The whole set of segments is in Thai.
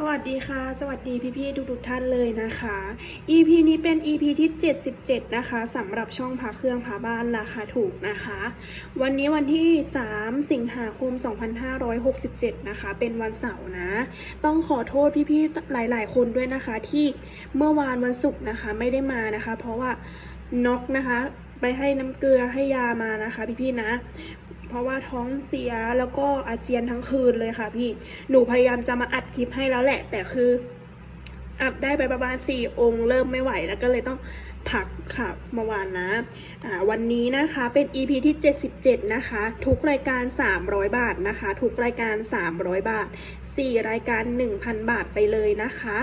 สวัสดีค่ะ สวัสดีพี่ๆทุกๆท่านเลยนะคะ EP นี้เป็น EP ที่ 77 นะคะสำหรับช่องพาเครื่องพาบ้านราคาถูกนะคะ วันนี้วันที่ 3 สิงหาคม 2567 นะคะ เป็นวันเสาร์นะ ต้องขอโทษพี่ๆหลายๆ คนด้วยนะคะ ที่เมื่อวานวันศุกร์นะคะไม่ได้มานะคะ เพราะว่าน็อกนะคะไปให้น้ำเกลือให้ยามานะคะพี่ๆนะ ราะว่าท้องเสียแล้วก็อาเจียนทั้งคืนเลยค่ะพี่ หนูพยายามจะมาอัดคลิปให้แล้วแหละ แต่คืออัดได้ไปประมาณสี่องค์เริ่มไม่ไหวแล้วก็เลยต้องพักค่ะเมื่อวานนะะวันนี้นะคะเป็น EP ที่ 77 นะคะ ทุกรายการ 300 บาทนะคะ ทุกรายการ 300 บาท 4 รายการ 1,000 บาทไปเลยนะคะ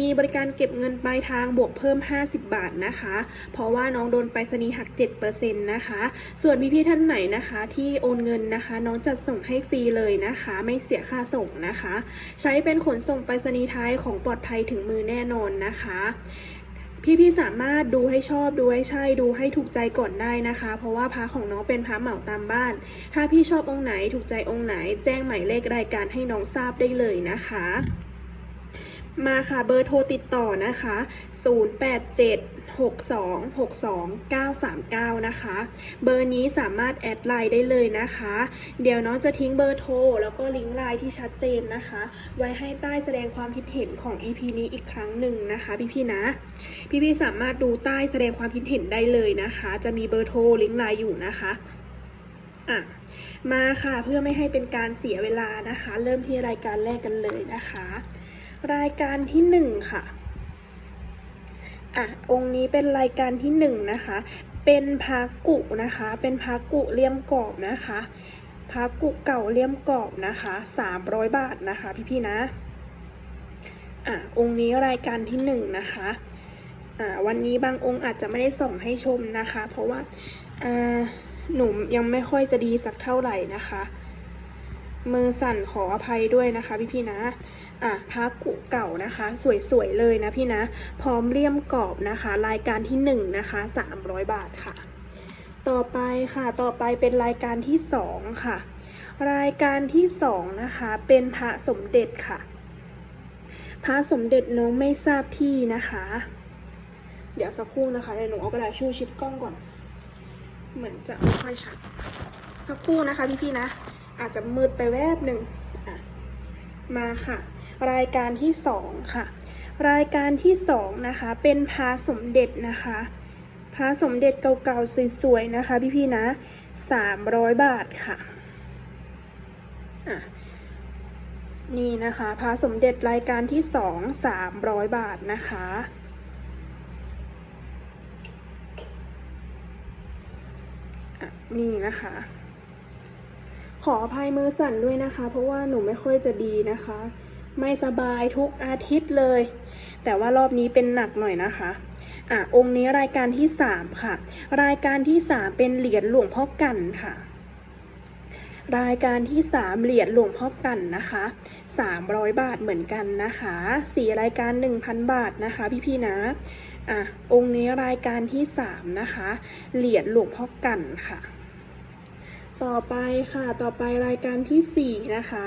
มีบริการเก็บเงินปลายทางบวกเพิ่ม 50 บาทนะคะ เพราะว่าน้องโดนไปรษณีย์หัก 7%นะคะ ส่วนพี่ๆท่านไหนนะคะ ที่โอนเงินนะคะ น้องจัดส่งให้ฟรีเลยนะคะ ไม่เสียค่าส่งนะคะ ใช้เป็นขนส่งไปรษณีย์ไทยของปลอดภัยถึงมือแน่นอนนะคะ พี่ๆสามารถดูให้ชอบดูให้ใช่ดูให้ถูกใจก่อนได้นะคะ เพราะว่าพระของน้องเป็นพระเหมาตามบ้าน ถ้าพี่ชอบองค์ไหนถูกใจองค์ไหน แจ้งหมายเลขรายการให้น้องทราบได้เลยนะคะมาค่ะเบอร์โทรติดต่อนะคะ 062-62-939 นะคะ เบอร์นี้สามารถแอดไลน์ได้เลยนะคะ เดี๋ยวน้องจะทิ้งเบอร์โทร แล้วก็ลิงก์ไลน์ที่ชัดเจนนะคะ ไว้ให้ใต้แสดงความคิดเห็นของ EP นี้อีกครั้งหนึ่งนะคะพี่ๆนะ พี่ๆสามารถดูใต้แสดงความคิดเห็นได้เลยนะคะ จะมีเบอร์โทรลิงก์ไลน์อยู่นะคะอะมาค่ะเพื่อไม่ให้เป็นการเสียเวลานะคะ เริ่มที่รายการแรกกันเลยนะคะ รายการที่หนึ่งค่ะ อะองค์นี้เป็นรายการที่หนึ่งนะคะ เป็นพากุนะคะ เป็นพากุเลี่ยมกรอบนะคะพากุเก่าเลี่ยมกรอบนะคะสามร้อยบาทนะคะพี่ๆนะ อะองค์นี้รายการที่หนึ่งนะคะอ่าวันนี้บางองค์อาจจะไม่ได้ส่งให้ชมนะคะ เพราะว่าอ่าหนูยังไม่ค่อยจะดีสักเท่าไหร่นะคะ มือสั่นขออภัยด้วยนะคะพี่ๆนะ อะพระกุเก่านะคะ สวยๆเลยนะพี่นะ พร้อมเลี่ยมกรอบนะคะ รายการที่หนึ่งนะคะสามร้อยบาทค่ะ ต่อไปค่ะต่อไปเป็นรายการที่สองค่ะ รายการที่สองนะคะ เป็นพระสมเด็จค่ะ พระสมเด็จน้องไม่ทราบที่นะคะ เดี๋ยวสักครู่นะคะเดี๋ยวหนูเอากระดาษชูชิดกล้องก่อน เหมือนจะไม่ค่อยชัดสักครู่นะคะพี่ๆนะ อาจจะมืดไปแวบหนึ่งมาค่ะ รายการที่สองค่ะ รายการที่สองนะคะ เป็นพาสมเด็จนะคะพาสมเด็จเก่าๆสวยๆนะคะพี่ๆนะสามร้อยบาทค่ะะนี่นะคะพาสมเด็จรายการที่สองสามร้อยบาทนะคะอะนี่นะคะ ขออภัยมือสั่นด้วยนะคะ เพราะว่าหนูไม่ค่อยจะดีนะคะ ไม่สบายทุกอาทิตย์เลย แต่ว่ารอบนี้เป็นหนักหน่อยนะคะอะองค์นี้รายการที่สามค่ะ รายการที่สามเป็นเหรียญหลวงพ่อกันค่ะ รายการที่สามเหรียญหลวงพ่อกันนะคะสามร้อยบาทเหมือนกันนะคะสี่รายการหนึ่งพันบาทนะคะ พี่ๆนะอะองค์นี้รายการที่สามนะคะ เหรียญหลวงพ่อกันค่ะ ต่อไปค่ะ ต่อไปรายการที่สี่นะคะ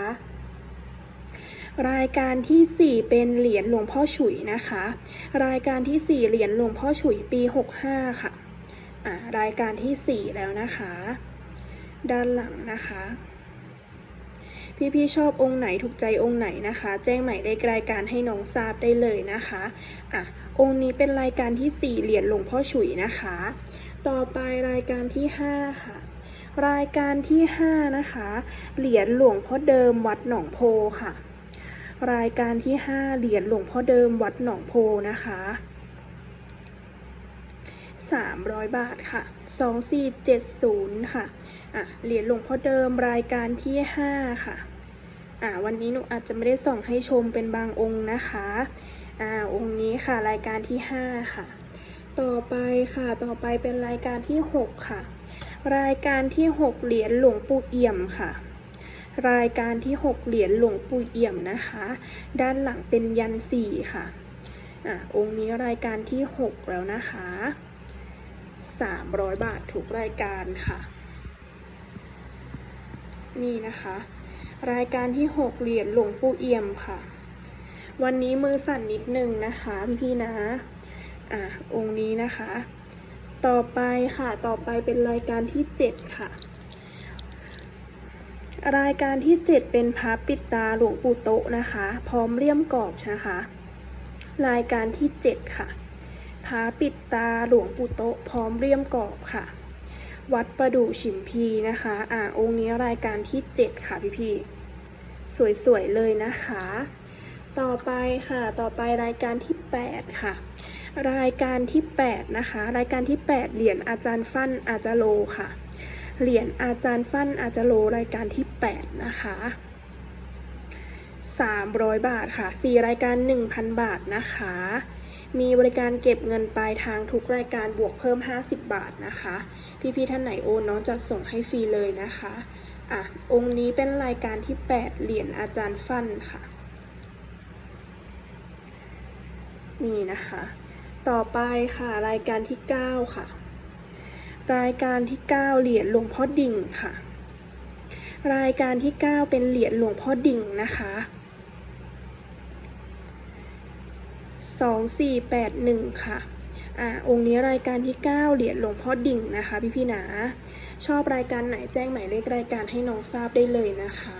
รายการที่สี่เป็นเหรียญหลวงพ่อฉุยนะคะ รายการที่สี่เหรียญหลวงพ่อฉุยปีหกห้าค่ะอ่ารายการที่สี่แล้วนะคะ ด้านหลังนะคะ พี่ๆชอบองค์ไหนถูกใจองค์ไหนนะคะ แจ้งหมายเลขรายการให้น้องทราบได้เลยนะคะอะองค์นี้เป็นรายการที่สี่เหรียญหลวงพ่อฉุยนะคะ ต่อไปรายการที่ห้าค่ะรายการที่ห้านะคะ เหรียญหลวงพ่อเดิมวัดหนองโพค่ะ รายการที่ห้าเหรียญหลวงพ่อเดิมวัดหนองโพนะคะสามร้อยบาทค่ะสองสี่เจ็ดศูนย์ค่ะอะเหรียญหลวงพ่อเดิมรายการที่ห้าค่ะอะวันนี้หนูอาจจะไม่ได้ส่องให้ชมเป็นบางองค์นะคะอ่าองค์นี้ค่ะรายการที่ห้าค่ะ ต่อไปค่ะต่อไปเป็นรายการที่หกค่ะ รายการที่หกเหรียญหลวงปู่เอี่ยมค่ะ รายการที่หกเหรียญหลวงปู่เอี่ยมนะคะ ด้านหลังเป็นยันสี่ค่ะอะ องค์นี้รายการที่หกแล้วนะคะสามร้อยบาทถูกรายการค่ะ นี่นะคะ รายการที่หกเหรียญหลวงปู่เอี่ยมค่ะ วันนี้มือสั่นนิดนึงนะคะพี่ๆนะ อะ องค์นี้นะคะ ต่อไปค่ะ ต่อไปเป็นรายการที่เจ็ดค่ะ รายการที่ 7 เป็นพระปิดตาหลวงปู่โตะนะคะ พร้อมเลี่ยมกรอบนะคะ รายการที่ 7 ค่ะพระปิดตาหลวงปู่โตะพร้อมเลี่ยมกรอบค่ะ วัดประดู่ฉิมพีนะคะ อ่าองค์นี้รายการที่ 7 ค่ะพี่พี่ๆสวยๆเลยนะคะ ต่อไปค่ะ ต่อไปรายการที่ 8 ค่ะ รายการที่ 8 นะคะ รายการที่ 8 เหรียญอาจารย์ฟั่นอาจารย์โลค่ะ เหรียญอาจารย์ฟั่นอาจารโลรายการที่ 8 นะคะ300 บาทค่ะ 4 รายการ 1,000 บาทนะคะ มีบริการเก็บเงินปลายทางทุกรายการบวกเพิ่ม 50 บาทนะคะ พี่ๆท่านไหนโอนน้องจะส่งให้ฟรีเลยนะคะ อะ องค์นี้เป็นรายการที่ 8 เหรียญอาจารย์ฟั่นค่ะ นี่นะคะ ต่อไปค่ะรายการที่ 9 ค่ะ รายการที่ 9 เหรียญหลวงพ่อดิ่งค่ะ รายการที่ 9 เป็นเหรียญหลวงพ่อดิ่งนะคะ2481ค่ะ อ่า องค์นี้รายการที่ 9 เหรียญหลวงพ่อดิ่งนะคะ พี่พี่ๆนะชอบรายการไหนแจ้งหมายเลขรายการให้น้องทราบได้เลยนะคะ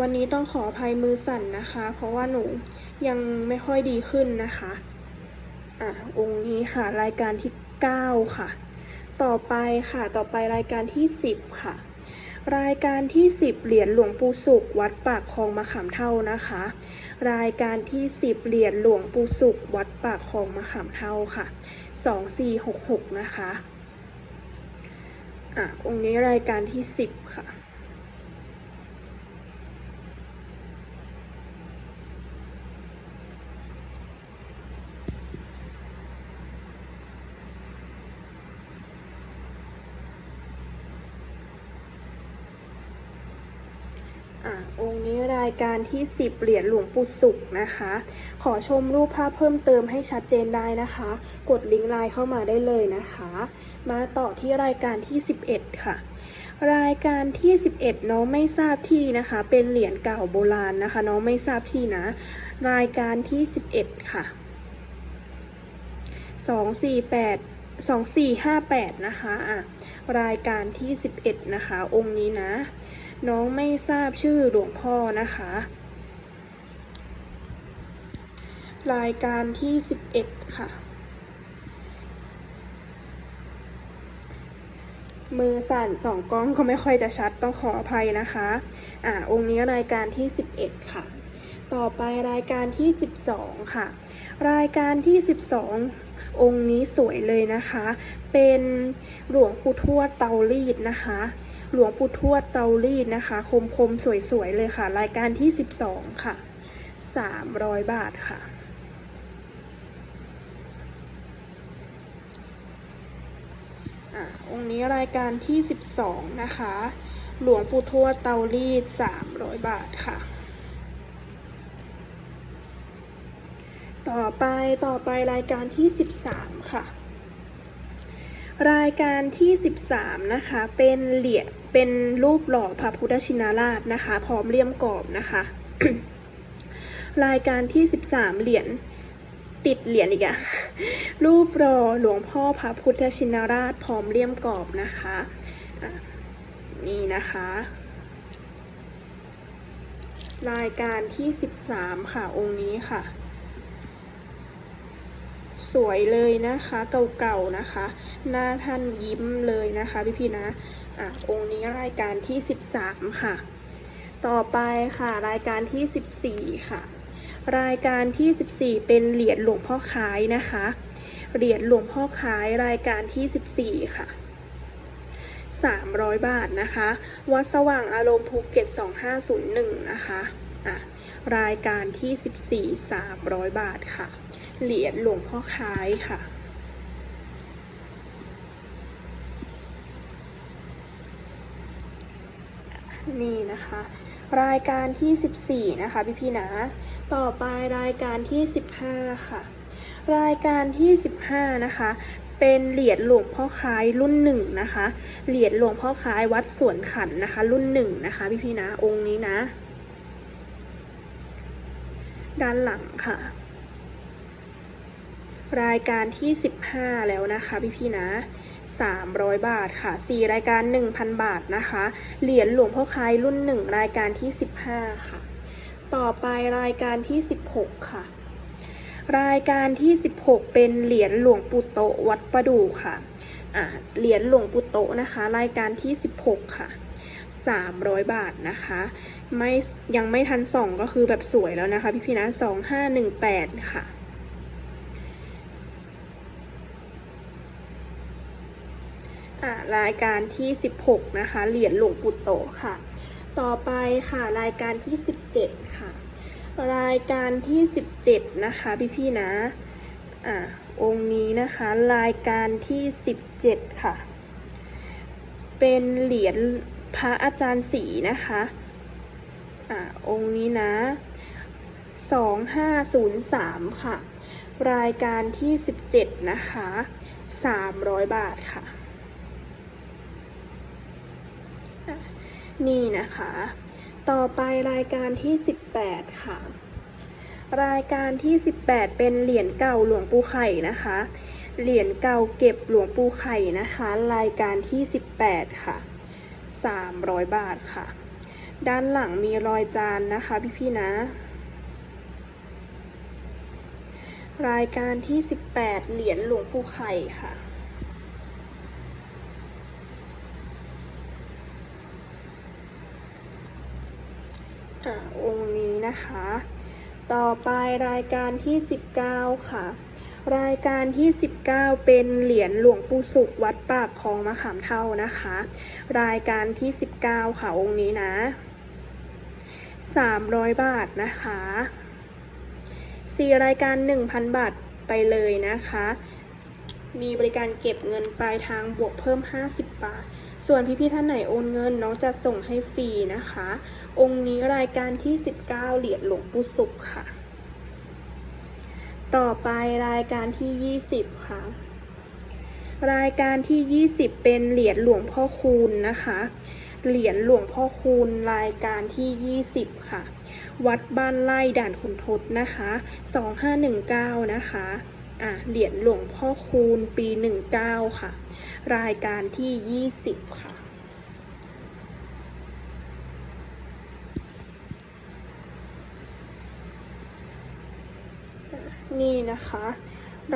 วันนี้ต้องขออภัยมือสั่นนะคะ เพราะว่าหนูยังไม่ค่อยดีขึ้นนะคะ อะองค์นี้ค่ะรายการที่ 9 ค่ะ ต่อไปค่ะต่อไปรายการที่ 10 ค่ะ รายการที่ 10 เหรียญหลวงปู่สุข วัดปากคลองมะขามเท่านะคะ รายการที่ 10 เหรียญหลวงปู่สุข วัดปากคลองมะขามเท่าค่ะ 2466 นะคะอะองค์นี้รายการที่ 10 ค่ะ อะองค์นี้รายการที่ 10 เหรียญหลวงปู่สุขนะคะ ขอชมรูปภาพเพิ่มเติมให้ชัดเจนได้นะคะ กดลิงก์ไลน์เข้ามาได้เลยนะคะ มาต่อที่รายการที่ 11 ค่ะ รายการที่ 11 น้องไม่ทราบที่นะคะ เป็นเหรียญเก่าโบราณนะคะ น้องไม่ทราบที่นะ รายการที่ 11 ค่ะ 248 2458 นะคะอะรายการที่ 11 นะคะ องค์นี้นะ น้องไม่ทราบชื่อหลวงพ่อนะคะ รายการที่ 11 ค่ะ มือสั่นสองกล้องก็ไม่ค่อยจะชัดต้องขออภัยนะคะ อ่าองค์นี้รายการที่ 11 ค่ะ ต่อไปรายการที่ 12 ค่ะ รายการที่ 12องค์นี้สวยเลยนะคะ เป็นหลวงปู่ทวดเตารีดนะคะ หลวงปู่ทวดเตารีดนะคะ คมคมๆสวยๆ เลยค่ะ รายการที่ 12 ค่ะ 300 บาทค่ะ อะองค์นี้รายการที่ 12 นะคะ หลวงปู่ทวดเตารีด 300 บาทค่ะต่อไปต่อไปรายการที่ 13 ค่ะ รายการที่ 13 นะคะ เป็นเหรียญ เป็นรูปหล่อพระพุทธชินราชนะคะ พร้อมเลี่ยมกรอบนะคะ รายการที่ 13 เหรียญติดเหรียญอีกอะรูปรอหลวงพ่อพระพุทธชินราชพร้อมเลี่ยมกรอบนะคะะนี่นะคะ รายการที่ 13 ค่ะองค์นี้ค่ะ สวยเลยนะคะ เก่าๆนะคะ หน้าท่านยิ้มเลยนะคะพี่ๆนะ อะองค์นี้รายการที่ 13 ค่ะ ต่อไปค่ะรายการที่ 14 ค่ะ รายการที่ 14 เป็นเหรียญหลวงพ่อคล้ายนะคะ เหรียญหลวงพ่อคล้ายรายการที่ 14 ค่ะ300 บาทนะคะ วัดสว่างอารมณ์ภูเก็ต 2501 นะคะอะรายการที่ 14 300 บาทค่ะ เหรียญหลวงพ่อคล้ายค่ะ นี่นะคะ รายการที่ 14 นะคะ พี่ๆนะ ต่อไปรายการที่ 15 ค่ะ รายการที่ 15 นะคะ เป็นเหรียญหลวงพ่อคล้ายรุ่นหนึ่งนะคะ เหรียญหลวงพ่อคล้ายวัดสวนขันนะคะ รุ่นหนึ่งนะคะ พี่ๆนะ องค์นี้นะ ด้านหลังค่ะรายการที่ 15 แล้วนะคะ พี่ๆนะ 300 บาทค่ะ 4 รายการ 1,000 บาทนะคะ เหรียญหลวงพ่อคายรุ่น 1 รายการที่ 15 ค่ะ ต่อไปรายการที่ 16 ค่ะ รายการที่ 16 เป็นเหรียญหลวงปู่โตวัดประดู่ค่ะอ่าเหรียญหลวงปู่โตนะคะ รายการที่ 16 ค่ะ 300 บาทนะคะ ไม่ยังไม่ทันส่องก็คือแบบสวยแล้วนะคะ พี่พี่นะ 2518 ค่ะ อ่า รายการที่ 16 นะคะ เหรียญหลวงปู่โตค่ะ ต่อไปค่ะรายการที่ 17 ค่ะ รายการที่ 17 นะคะพี่พี่ๆนะ อ่าองค์นี้นะคะรายการที่ 17 ค่ะ เป็นเหรียญพระอาจารย์ศรีนะคะอ่าองค์นี้นะ 2503 ค่ะ รายการที่ 17 นะคะ 300 บาทค่ะ นี่นะคะ ต่อไปรายการที่ 18 ค่ะ รายการที่ 18 เป็นเหรียญเก่าหลวงปู่ไข่นะคะ เหรียญเก่าเก็บหลวงปู่ไข่นะคะ รายการที่ 18 ค่ะ 300 บาทค่ะ ด้านหลังมีรอยจานนะคะพี่ๆนะ รายการที่ 18 เหรียญหลวงปู่ไข่ค่ะ อ่าองค์นี้นะคะ ต่อไปรายการที่ 19 ค่ะ รายการที่ 19 เป็นเหรียญหลวงปู่สุขวัดปากคลองมะขามเท่านะคะ รายการที่ 19 ค่ะองค์นี้นะ 300 บาทนะคะ4รายการ 1,000 บาทไปเลยนะคะ มีบริการเก็บเงินปลายทางบวกเพิ่ม 50 บาท ส่วนพี่ๆท่านไหนโอนเงินน้องจะส่งให้ฟรีนะคะ องค์นี้รายการที่ 19 เหรียญหลวงปู่สุขค่ะ ต่อไปรายการที่ 20 ค่ะ รายการที่ 20 เป็นเหรียญหลวงพ่อคูณนะคะ เหรียญหลวงพ่อคูณรายการที่ 20 ค่ะ วัดบ้านไร่ด่านขุนทดนะคะ 2519 นะคะ อะ เหรียญหลวงพ่อคูณปี 19 ค่ะ รายการที่ 20 ค่ะ นี่นะคะ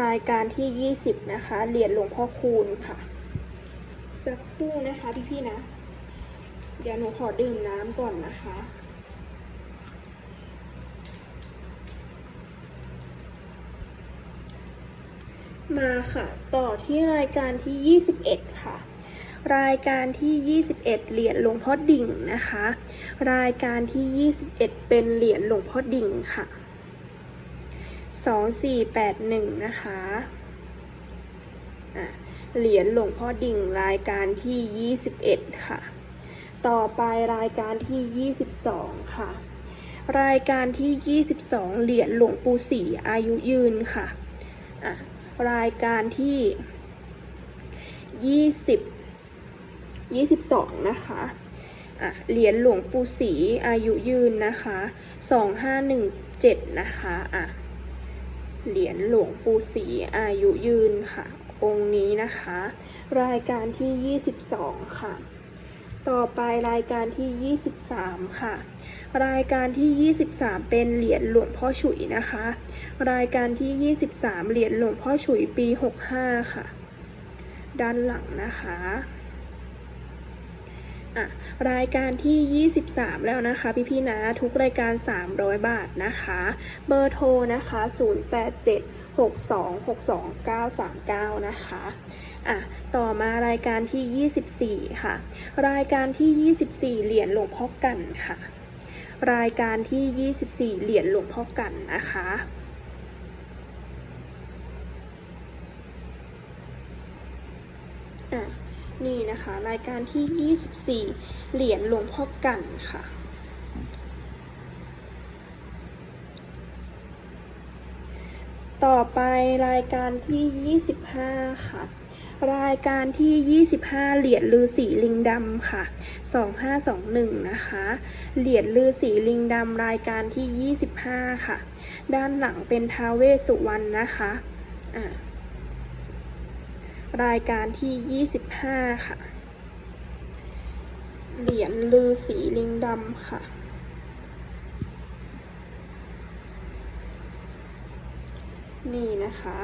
รายการที่ 20 นะคะ เหรียญหลวงพ่อคูณค่ะ สักครู่นะคะพี่ๆนะ เดี๋ยวหนูขอดื่มน้ำก่อนนะคะ มาค่ะ ต่อที่รายการที่ 21 ค่ะ รายการที่ 21 เหรียญหลวงพ่อดิ่งนะคะ รายการที่ 21 เป็นเหรียญหลวงพ่อดิ่งค่ะ 2481 นะคะอะเหรียญหลวงพ่อดิ่งรายการที่ 21 ค่ะ ต่อไปรายการที่ 22 ค่ะ รายการที่ 22 เหรียญหลวงปู่ศรีอายุยืนค่ะอะ รายการที่ 20 22 นะคะอะเหรียญหลวงปู่ศรีอายุยืนนะคะ2517 นะคะอะเหรียญหลวงปู่ศรีอายุยืนค่ะ องค์นี้นะคะ รายการที่ 22 ค่ะ ต่อไปรายการที่ 23 ค่ะ รายการที่ 23 เป็นเหรียญหลวงพ่อฉุยนะคะ รายการที่ 23 เหรียญหลวงพ่อฉุยปี 65 ค่ะ ด้านหลังนะคะอะรายการที่ 23 แล้วนะคะ พี่ๆนะทุกรายการ 300 บาทนะคะ เบอร์โทรนะคะ 087 62 62 939 นะคะอะต่อมารายการที่ 24 ค่ะ รายการที่ 24 เหรียญหลวงพ่อกันค่ะ รายการที่ 24 เหรียญหลวงพ่อกันนะคะอะนี่นะคะ รายการที่ 24 เหรียญหลวงพ่อกันค่ะ ต่อไปรายการที่ 25 ค่ะ รายการที่ 25 เหรียญลือสีลิงดำค่ะ 2521 นะคะ เหรียญลือสีลิงดำรายการที่ 25 ค่ะ ด้านหลังเป็นทาวเวสสุวรรณนะคะอ่ารายการที่ 25 ค่ะ เหรียญลือสีลิงดำค่ะนี่นะคะ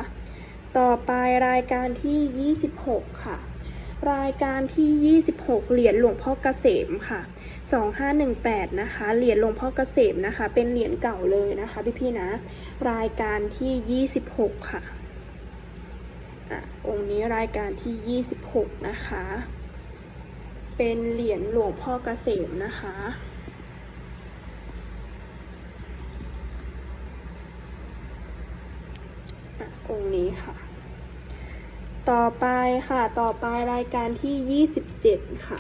ต่อไปรายการที่ 26 ค่ะ รายการที่ 26 เหรียญหลวงพ่อเกษมค่ะ 2518 นะคะ เหรียญหลวงพ่อเกษมนะคะ เป็นเหรียญเก่าเลยนะคะพี่ๆนะ รายการที่ 26 ค่ะอะ องค์นี้รายการที่ 26 นะคะ เป็นเหรียญหลวงพ่อเกษมนะคะ องค์นี้ค่ะ ต่อไปค่ะ ต่อไปรายการที่ 27 ค่ะ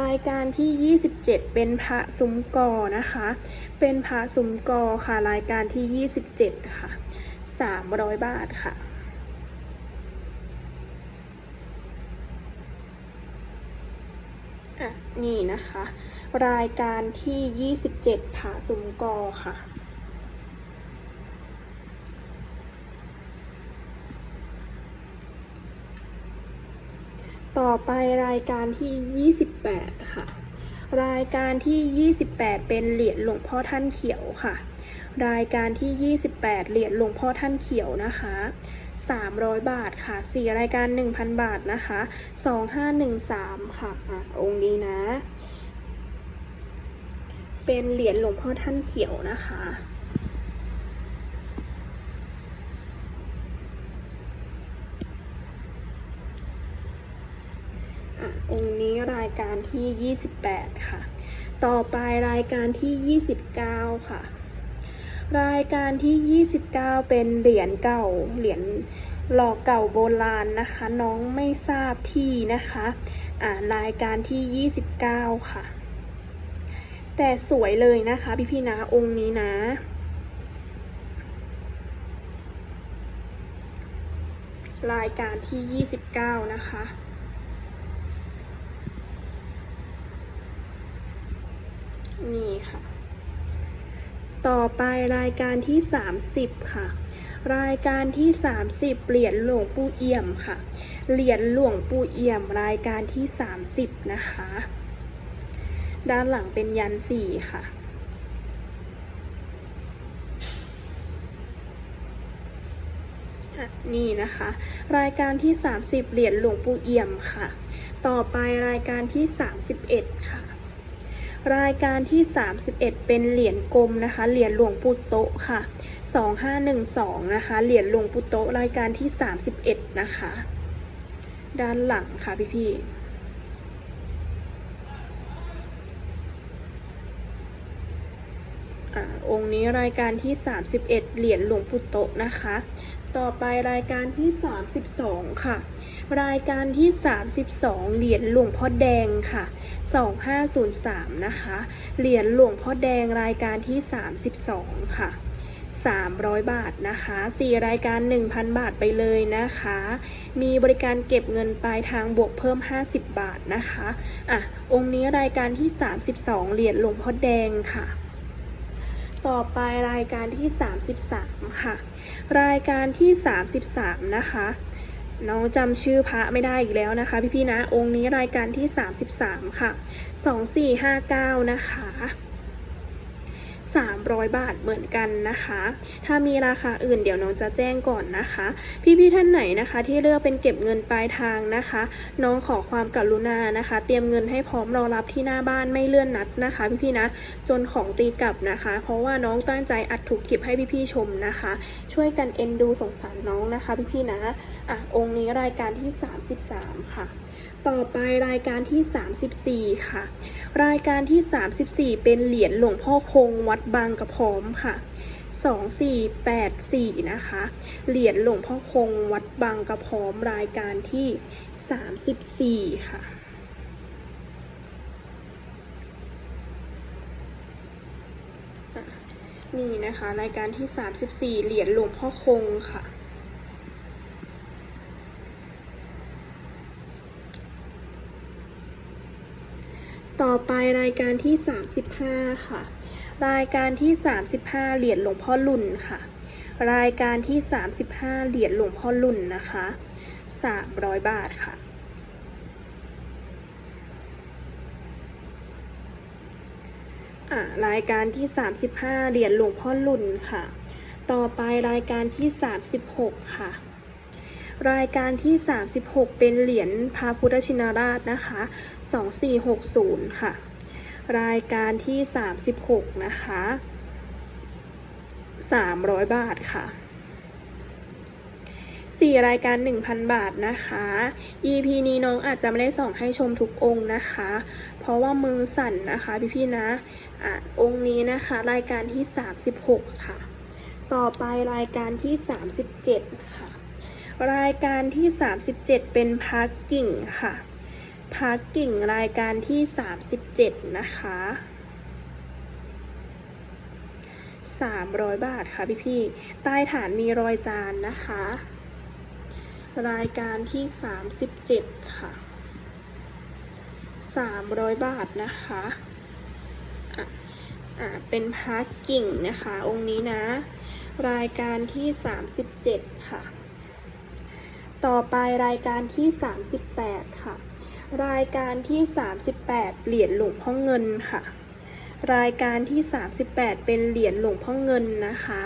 รายการที่ 27 เป็นพระซุ้มกอนะคะ เป็นพระซุ้มกอค่ะ รายการที่ 27 ค่ะ 300 บาทค่ะอะ นี่นะคะ รายการที่ 27ผาซุ้มกอค่ะ ต่อไปรายการที่ 28 ค่ะ รายการที่ 28 เป็นเหรียญหลวงพ่อท่านเขียวค่ะ รายการที่ 28 เหรียญหลวงพ่อท่านเขียวนะคะ 300 บาทค่ะ 4 รายการ 1,000 บาทนะคะ 2513 ค่ะอะองค์นี้นะ เป็นเหรียญหลวงพ่อท่านเขียวนะคะ องค์นี้รายการที่ 28 ค่ะ ต่อไปรายการที่ 29 ค่ะ รายการที่ 29 เป็นเหรียญเก่า เหรียญหล่อเก่าโบราณนะคะ น้องไม่ทราบที่นะคะ อ่ารายการที่ 29 ค่ะ แต่สวยเลยนะคะพี่พี่นะองค์นี้นะรายการที่ 29 นะคะ นี่ค่ะ ต่อไปรายการที่ 30 ค่ะ รายการที่ 30 เหรียญหลวงปู่เอี่ยมค่ะ เหรียญหลวงปู่เอี่ยม รายการที่ 30 นะคะ ด้านหลังเป็นยันสี่ค่ะนี่นะคะ รายการที่ 30 เหรียญหลวงปู่เอี่ยมค่ะ ต่อไปรายการที่ 31 ค่ะ รายการที่ 31 เป็นเหรียญกลมนะคะ เหรียญหลวงปู่โตะค่ะ 2512 นะคะ เหรียญหลวงปู่โตะรายการที่ 31 นะคะ ด้านหลังค่ะพี่ๆอ่าองค์นี้รายการที่ 31 เหรียญหลวงปู่โตะนะคะ ต่อไปรายการที่ 32 ค่ะ รายการที่ 32 เหรียญหลวงพ่อแดงค่ะ 2503 นะคะ เหรียญหลวงพ่อแดงรายการที่ 32 ค่ะ 300 บาทนะคะ 4 รายการ 1,000 บาทไปเลยนะคะ มีบริการเก็บเงินปลายทางบวกเพิ่ม 50 บาทนะคะ อะ องค์นี้รายการที่ 32 เหรียญหลวงพ่อแดงค่ะ ต่อไปรายการที่ 33 ค่ะ รายการที่ 33 นะคะน้องจำชื่อพระไม่ได้อีกแล้วนะคะ พี่ๆนะองค์นี้รายการที่ 33 ค่ะ 2459 นะคะ 300 บาทเหมือนกันนะคะ ถ้ามีราคาอื่นเดี๋ยวน้องจะแจ้งก่อนนะคะ พี่ๆท่านไหนนะคะที่เลือกเป็นเก็บเงินปลายทางนะคะ น้องขอความกรุณานะคะ เตรียมเงินให้พร้อมรอรับที่หน้าบ้านไม่เลื่อนนัดนะคะ พี่ๆนะจนของตีกลับนะคะ เพราะว่าน้องตั้งใจอัดถูกคลิปให้พี่ๆชมนะคะ ช่วยกันเอ็นดูสงสารน้องนะคะ พี่ๆนะอะองค์นี้รายการที่ 33 ค่ะ ต่อไปรายการที่ 34 ค่ะ รายการที่ 34 เป็นเหรียญหลวงพ่อคงวัดบางกระพร้อมค่ะ 2484 นะคะ เหรียญหลวงพ่อคงวัดบางกระพร้อมรายการที่ 34 ค่ะอะนี่นะคะ รายการที่ 34 เหรียญหลวงพ่อคงค่ะ ต่อไปรายการที่ 35 ค่ะ รายการที่ 35 เหรียญหลวงพ่อลุ่นค่ะ รายการที่ 35 เหรียญหลวงพ่อลุ่นนะคะ 300 บาทค่ะอ่ารายการที่ 35 เหรียญหลวงพ่อลุ่นค่ะ ต่อไปรายการที่ 36 ค่ะ รายการที่ 36 เป็นเหรียญพระพุทธชินราชนะคะ 2460 ค่ะ รายการที่ 36 นะคะ 300 บาทค่ะ4รายการ 1,000 บาทนะคะ EP นี้น้องอาจจะไม่ได้ส่องให้ชมทุกองค์นะคะ เพราะว่ามือสั่นนะคะพี่ๆนะอะองค์นี้นะคะ รายการที่ 36 ค่ะ ต่อไปรายการที่ 37 ค่ะ รายการที่ 37 เป็นพักกิ่งค่ะพักกิ่งรายการที่ 37 นะคะ 300 บาทค่ะพี่ๆใต้ฐานมีรอยจานนะคะ รายการที่ 37 ค่ะ 300 บาทนะคะอะอะเป็นพักกิ่งนะคะ องค์นี้นะ รายการที่ 37 ค่ะ ต่อไปรายการที่ 38 ค่ะ รายการที่ 38 เหรียญหลวงพ่อเงินค่ะ รายการที่ 38 เป็นเหรียญหลวงพ่อเงินนะคะ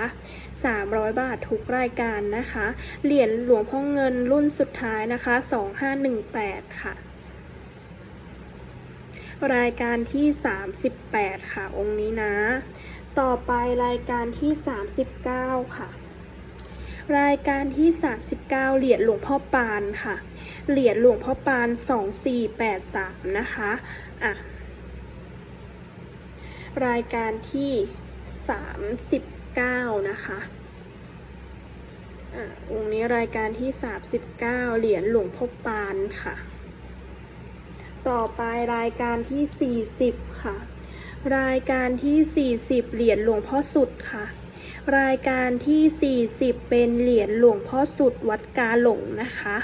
300 บาททุกรายการนะคะ เหรียญหลวงพ่อเงินรุ่นสุดท้ายนะคะ 2518 ค่ะรายการที่ 38 ค่ะ องค์นี้นะ ต่อไปรายการที่ 39 ค่ะ รายการที่ 39 เหรียญหลวงพ่อปานค่ะ เหรียญหลวงพ่อปาน 2483 นะคะอะรายการที่ 39 นะคะอะองค์นี้รายการที่ 39 เหรียญหลวงพ่อปานค่ะ ต่อไปรายการที่ 40 ค่ะ รายการที่ 40 เหรียญหลวงพ่อสุดค่ะ รายการที่ 40 เป็นเหรียญหลวงพ่อสุดวัดกาหลงนะคะ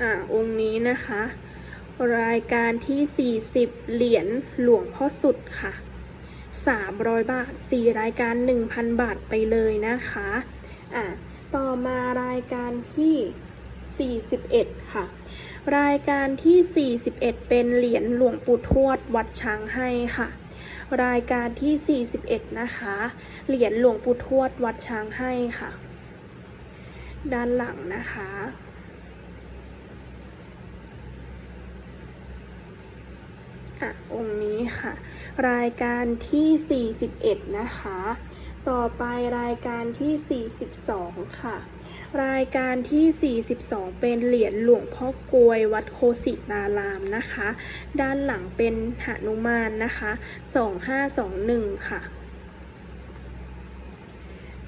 อ่าองค์นี้นะคะ รายการที่ 40 เหรียญหลวงพ่อสุดค่ะ 300 บาท 4 รายการ 1,000 บาทไปเลยนะคะอ่าต่อมารายการที่ 41 ค่ะ รายการที่ 41 เป็นเหรียญหลวงปู่ทวดวัดช้างให้ค่ะ รายการที่ 41 นะคะ เหรียญหลวงปู่ทวดวัดช้างให้ค่ะ ด้านหลังนะคะ อะ องค์นี้ค่ะ รายการที่ 41 นะคะ ต่อไปรายการที่ 42 ค่ะ รายการที่ 42 เป็นเหรียญหลวงพ่อกลวย วัดโคสิตารามนะคะ ด้านหลังเป็นหนุมานนะคะ 2521 ค่ะ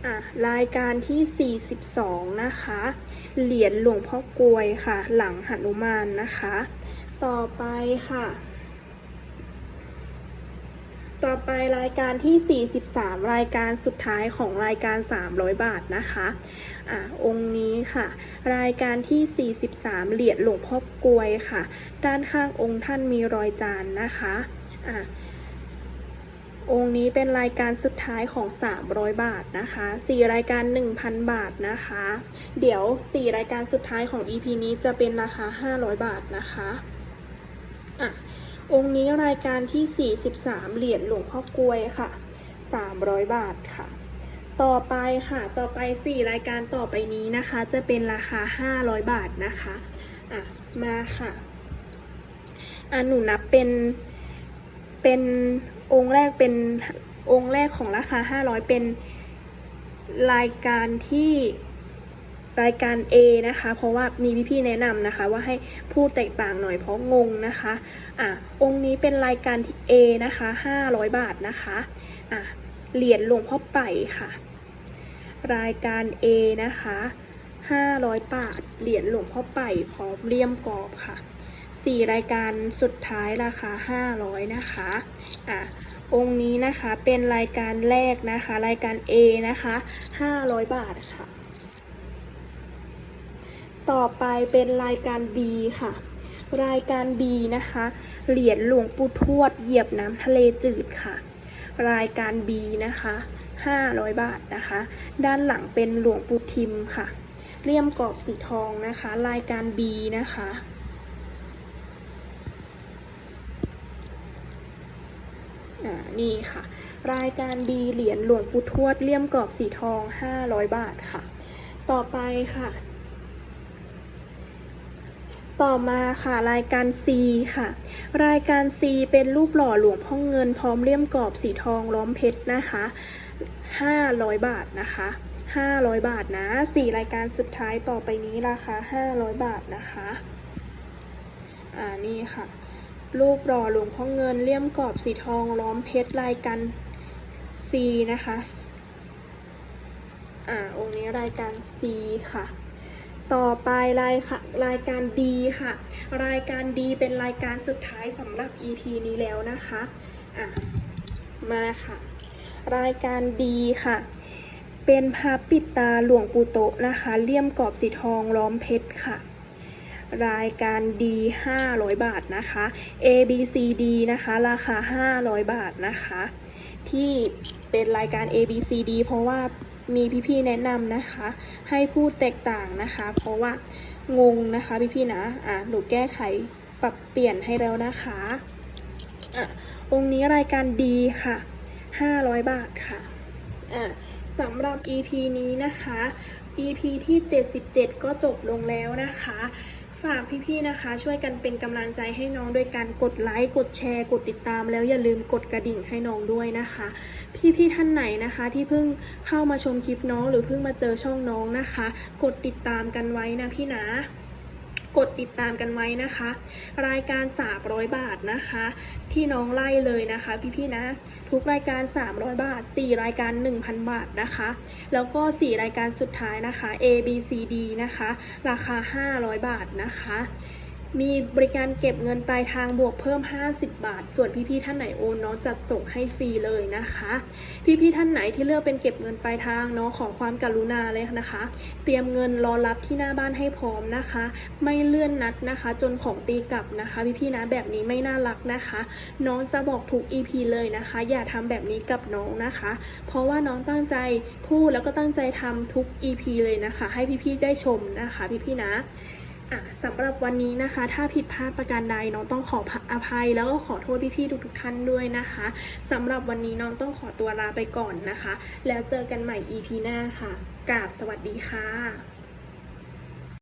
อะรายการที่ 42 นะคะ เหรียญหลวงพ่อกลวยค่ะ หลังหนุมานนะคะ ต่อไปค่ะ ต่อไปรายการที่ 43 รายการสุดท้ายของรายการ 300 บาทนะคะอะองค์นี้ค่ะ รายการที่ 43 เหรียญหลวงพ่อกลวยค่ะ ด้านข้างองค์ท่านมีรอยจานนะคะอะองค์นี้เป็นรายการสุดท้ายของ 300 บาทนะคะ 4 รายการ 1,000 บาทนะคะ เดี๋ยว 4 รายการสุดท้ายของ EP นี้จะเป็นราคา 500 บาทนะคะอะ องค์นี้รายการที่ 43 เหรียญหลวงพ่อกลวยค่ะ 300 บาทค่ะ ต่อไปค่ะ ต่อไป 4 รายการต่อไปนี้นะคะ จะเป็นราคา 500 บาทนะคะ อะ มาค่ะ อะหนูนับเป็น เป็นองค์แรกเป็นองค์แรกของราคา 500 เป็นรายการที่ รายการ A นะคะ เพราะว่ามีพี่ๆแนะนำนะคะ ว่าให้พูดแตกต่างหน่อยเพราะงงนะคะอะองค์นี้เป็นรายการที่ A นะคะ 500 บาทนะคะอะเหรียญหลวงพ่อไป่ค่ะ รายการ A นะคะ 500 บาท เหรียญหลวงพ่อไป่พร้อมเลี่ยมกรอบค่ะสี่รายการสุดท้ายราคา 500 นะคะ อะ องค์นี้นะคะเป็นรายการแรกนะคะ รายการ A นะคะ 500 บาทค่ะ ต่อไปเป็นรายการ B ค่ะ รายการ B นะคะ เหรียญหลวงปู่ทวดเหยียบน้ำทะเลจืดค่ะ รายการ B นะคะ 500 บาทนะคะ ด้านหลังเป็นหลวงปู่ทิมค่ะเลี่ยมกรอบสีทองนะคะ รายการ B นะคะอ่านี่ค่ะ รายการ B เหรียญหลวงปู่ทวดเลี่ยมกรอบสีทอง 500 บาทค่ะ ต่อไปค่ะ ต่อมาค่ะรายการ C ค่ะ รายการ C เป็นรูปหล่อหลวงพ่อเงินพร้อมเลี่ยมกรอบสีทองล้อมเพชรนะคะ 500 บาทนะคะ 500 บาทนะ 4 รายการสุดท้ายต่อไปนี้ราคา 500 บาทนะคะ อ่านี่ค่ะ รูปหล่อหลวงพ่อเงินเลี่ยมกรอบสีทองล้อมเพชรรายการ C นะคะ อ่าองค์นี้รายการ C ค่ะ ต่อไปรายค่ะรายการ D ค่ะ รายการ D เป็นรายการสุดท้ายสำหรับ EP นี้แล้วนะคะอะมาค่ะ รายการ D ค่ะ เป็นพระปิดตาหลวงปู่โตนะคะ เลี่ยมกรอบสีทองล้อมเพชรค่ะ รายการ D 500 บาทนะคะ A B C D นะคะ ราคา 500 บาทนะคะ ที่เป็นรายการ A B C D เพราะว่า มีพี่ๆแนะนำนะคะ ให้พูดแตกต่างนะคะ เพราะว่างงนะคะพี่ๆนะอะหนูแก้ไขปรับเปลี่ยนให้แล้วนะคะอะองค์นี้รายการดีค่ะ 500 บาทค่ะอะสำหรับ EP นี้นะคะ EP ที่ 77 ก็จบลงแล้วนะคะ ฝากพี่ๆนะคะ ช่วยกันเป็นกำลังใจให้น้องโดยการกดไลค์กดแชร์ กดติดตาม แล้วอย่าลืมกดกระดิ่งให้น้องด้วยนะคะ พี่ๆท่านไหนนะคะ ที่เพิ่งเข้ามาชมคลิปน้องหรือเพิ่งมาเจอช่องน้องนะคะ กดติดตามกันไว้นะพี่นะ กดติดตามกันไว้นะคะ รายการ 300 บาทนะคะ ที่น้องไล่เลยนะคะพี่ๆนะ ทุกรายการ 300 บาท 4 รายการ 1,000 บาทนะคะ แล้วก็ 4 รายการสุดท้ายนะคะ A B C D นะคะ ราคา 500 บาทนะคะ มีบริการเก็บเงินปลายทางบวกเพิ่ม 50 บาท ส่วนพี่ๆท่านไหนโอนน้องจัดส่งให้ฟรีเลยนะคะ พี่ๆท่านไหนที่เลือกเป็นเก็บเงินปลายทางเนาะขอความกรุณาเลยนะคะ เตรียมเงินรอรับที่หน้าบ้านให้พร้อมนะคะ ไม่เลื่อนนัดนะคะ จนของตีกลับนะคะ พี่ๆนะแบบนี้ไม่น่ารักนะคะ น้องจะบอกทุก EP เลยนะคะ อย่าทำแบบนี้กับน้องนะคะ เพราะว่าน้องตั้งใจพูดแล้วก็ตั้งใจทำทุก EP เลยนะคะ ให้พี่ๆได้ชมนะคะ พี่ๆนะ สำหรับวันนี้นะคะ ถ้าผิดพลาดประการใดน้องต้องขออภัย แล้วก็ขอโทษพี่ๆทุกๆท่านด้วยนะคะสำหรับวันนี้น้องต้องขอตัวลาไปก่อนนะคะ แล้วเจอกันใหม่ EP หน้าค่ะกราบสวัสดีค่ะ